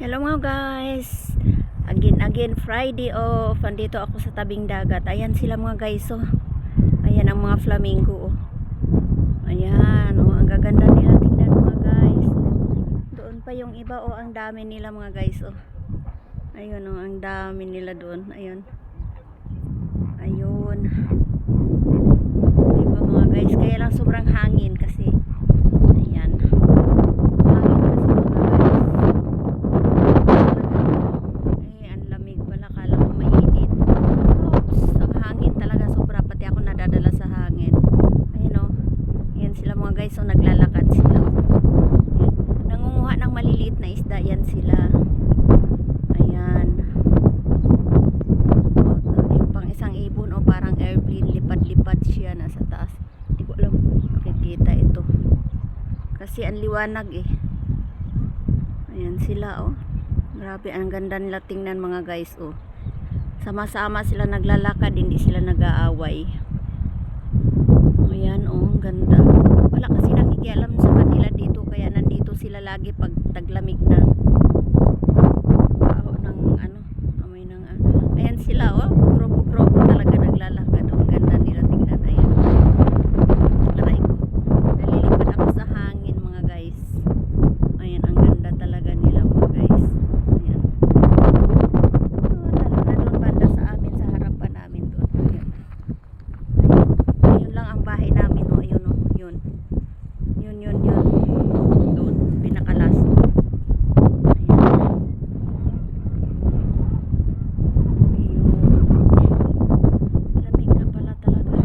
Hello mga guys. Again, again, Friday off. Andito ako sa tabing dagat. Ayan sila mga guys, oh. Ayan ang mga flamingo, oh. Ayan, oh. Ang gaganda nila tingnan mga guys. Doon pa yung iba, oh. Ang dami nila mga guys, oh. Ayun, oh. Ang dami nila doon. Ayun. Ayun. Diba mga guys? Kaya lang sobrang hangin kasi. Ayan. Hangin kasi mga guys. Eh, ang lamig pala. Kala ko mainit. Oops, ang hangin talaga sobra. Pati ako nadadala sa hangin. Ayun o. Yan sila mga guys. So, naglalakad sila. Yan. Nangunguha ng maliliit na isda. Yan sila. Ayan. Yung pang isang ibon o parang airplane. Lipad-lipad siya. Nasa taas. Hindi ko alam. Makikita ito. Kasi ang liwanag eh. Ayan sila oh. Grabe, ang ganda nila tingnan mga guys, oh. Sama-sama sila naglalakad, hindi sila nag-aaway. Ayan, oh, ganda. Wala kasi nakikialam sa kanila dito, kaya nandito sila lagi pag taglamig na. Baho ng ano, amoy ng ano. Ayan sila, oh. Grupo-grupo talaga naglalakad. Oh, ang ganda nila tingnan. Ayan. Aray ko. Nalilipad ako sa hangin, mga guys. Ayan, ang ganda talaga nila mga guys. Ayan. Oh, lalo na doon banda sa amin, sa harapan namin doon. Ayan. Ayan. Yun lang ang bahay namin, oh. Ayun, oh. Yun. Yun, yun, yun. Doon, pinakalas. Ayan. Ayun. Lamig na pala talaga.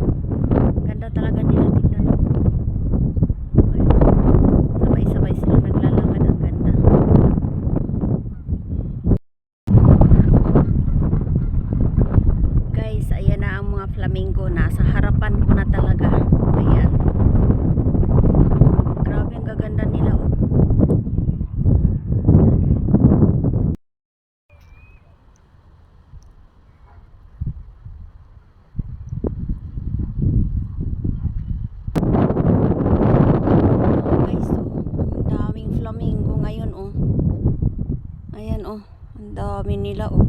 Ganda talaga nila tignan. oh. Ayun. Sabay-sabay sila naglalakad ang ganda. Guys, ayan na ang mga flamingo. Nasa harapan ko na talaga. Ayan. Grabe ang gaganda nila. Oh. Guys, oh. Oh. Ayan, oh. Ang dami nila, oh.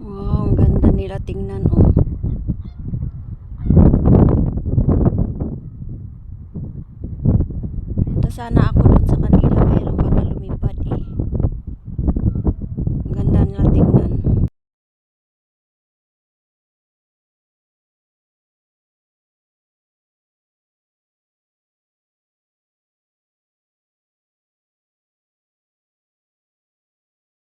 Wow, ang ganda nila tingnan, oh. sana ako dun sa kanila.